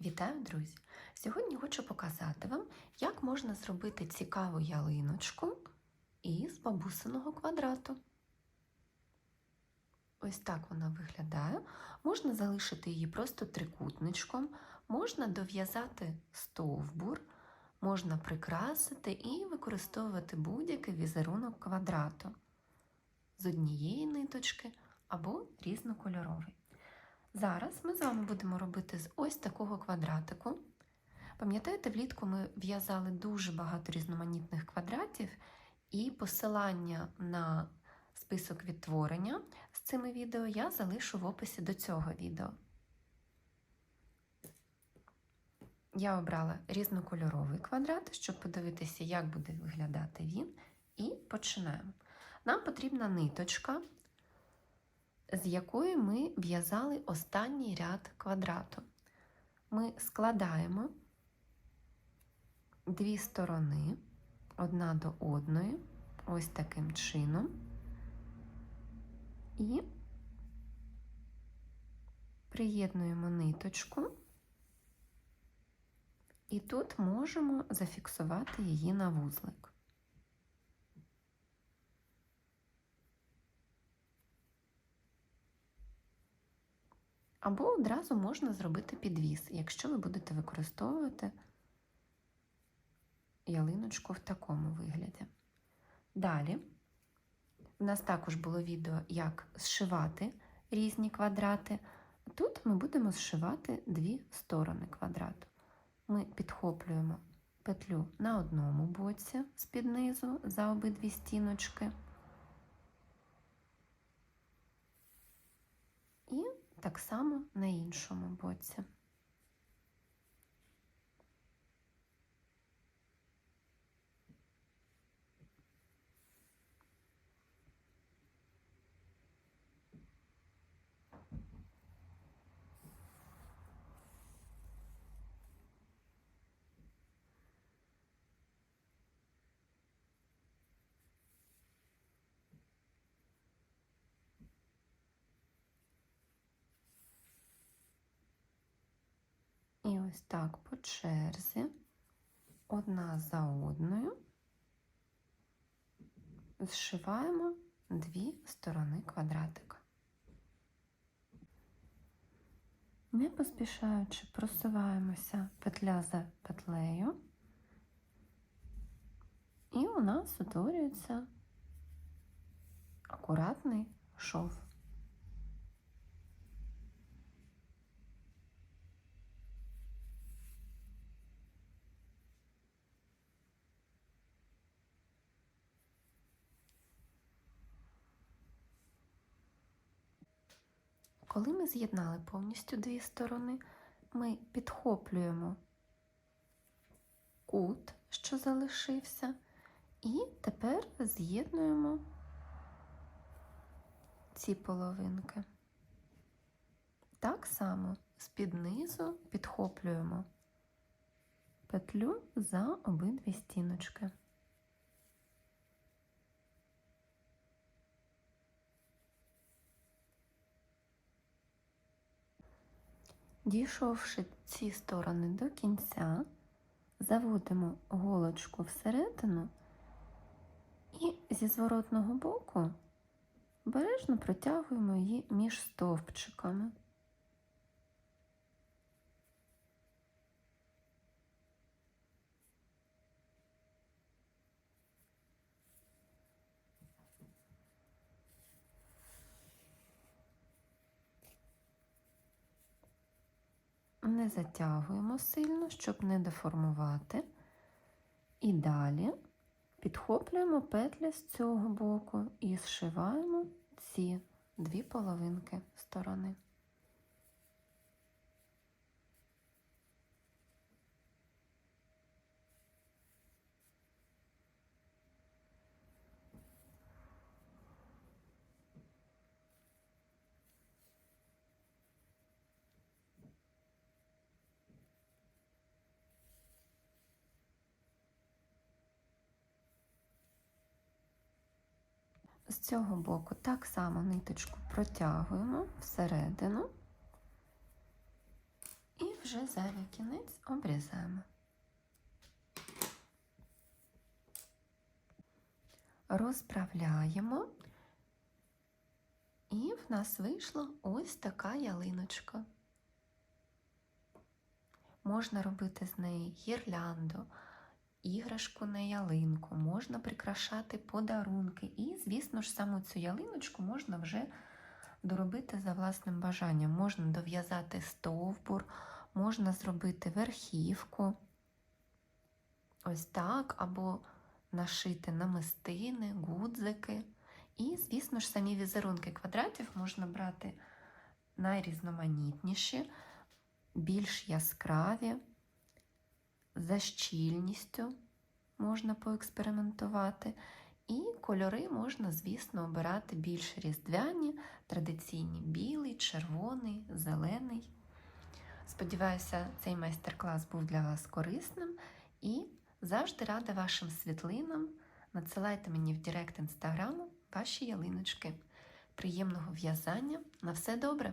Вітаю, друзі! Сьогодні хочу показати вам, як можна зробити цікаву ялиночку із бабусиного квадрату. Ось так вона виглядає. Можна залишити її просто трикутничком, можна дов'язати стовбур, можна прикрасити і використовувати будь-який візерунок квадрату з однієї ниточки або різнокольоровий. Зараз ми з вами будемо робити з ось такого квадратику. Пам'ятаєте, влітку ми в'язали дуже багато різноманітних квадратів, і посилання на список відтворення з цими відео я залишу в описі до цього відео. Я обрала різнокольоровий квадрат, щоб подивитися, як буде виглядати він. І починаємо. Нам потрібна ниточка з якої ми в'язали останній ряд квадрату. Ми складаємо дві сторони одна до одної, ось таким чином, і приєднуємо ниточку, і тут можемо зафіксувати її на вузлик. Або одразу можна зробити підвіс, якщо ви будете використовувати ялиночку в такому вигляді. Далі, у нас також було відео, як зшивати різні квадрати. Тут ми будемо зшивати дві сторони квадрату. Ми підхоплюємо петлю на одному боці з-під низу за обидві стіночки. І так само на іншому боці. І ось так по черзі, одна за одною, зшиваємо дві сторони квадратика. Не поспішаючи просуваємося петля за петлею, і у нас утворюється акуратний шов. Коли ми з'єднали повністю дві сторони, ми підхоплюємо кут, що залишився, і тепер з'єднуємо ці половинки. Так само з-під низу підхоплюємо петлю за обидві стіночки. Дійшовши ці сторони до кінця, заводимо голочку всередину і зі зворотного боку бережно протягуємо її між стовпчиками. Не затягуємо сильно, щоб не деформувати. І далі підхоплюємо петлі з цього боку і зшиваємо ці дві половинки сторони. З цього боку так само ниточку протягуємо всередину і вже зайвий кінець обрізаємо. Розправляємо. І в нас вийшла ось така ялиночка. Можна робити з неї гірлянду, іграшку на ялинку, можна прикрашати подарунки. І, звісно ж, саме цю ялиночку можна вже доробити за власним бажанням. Можна дов'язати стовбур, можна зробити верхівку, ось так, або нашити намистини, гудзики. І, звісно ж, самі візерунки квадратів можна брати найрізноманітніші, більш яскраві, за щільністю можна поекспериментувати. І кольори можна, звісно, обирати більш різдвяні, традиційні білий, червоний, зелений. Сподіваюся, цей майстер-клас був для вас корисним і завжди рада вашим світлинам. Надсилайте мені в Директ інстаграму ваші ялиночки. Приємного в'язання! На все добре!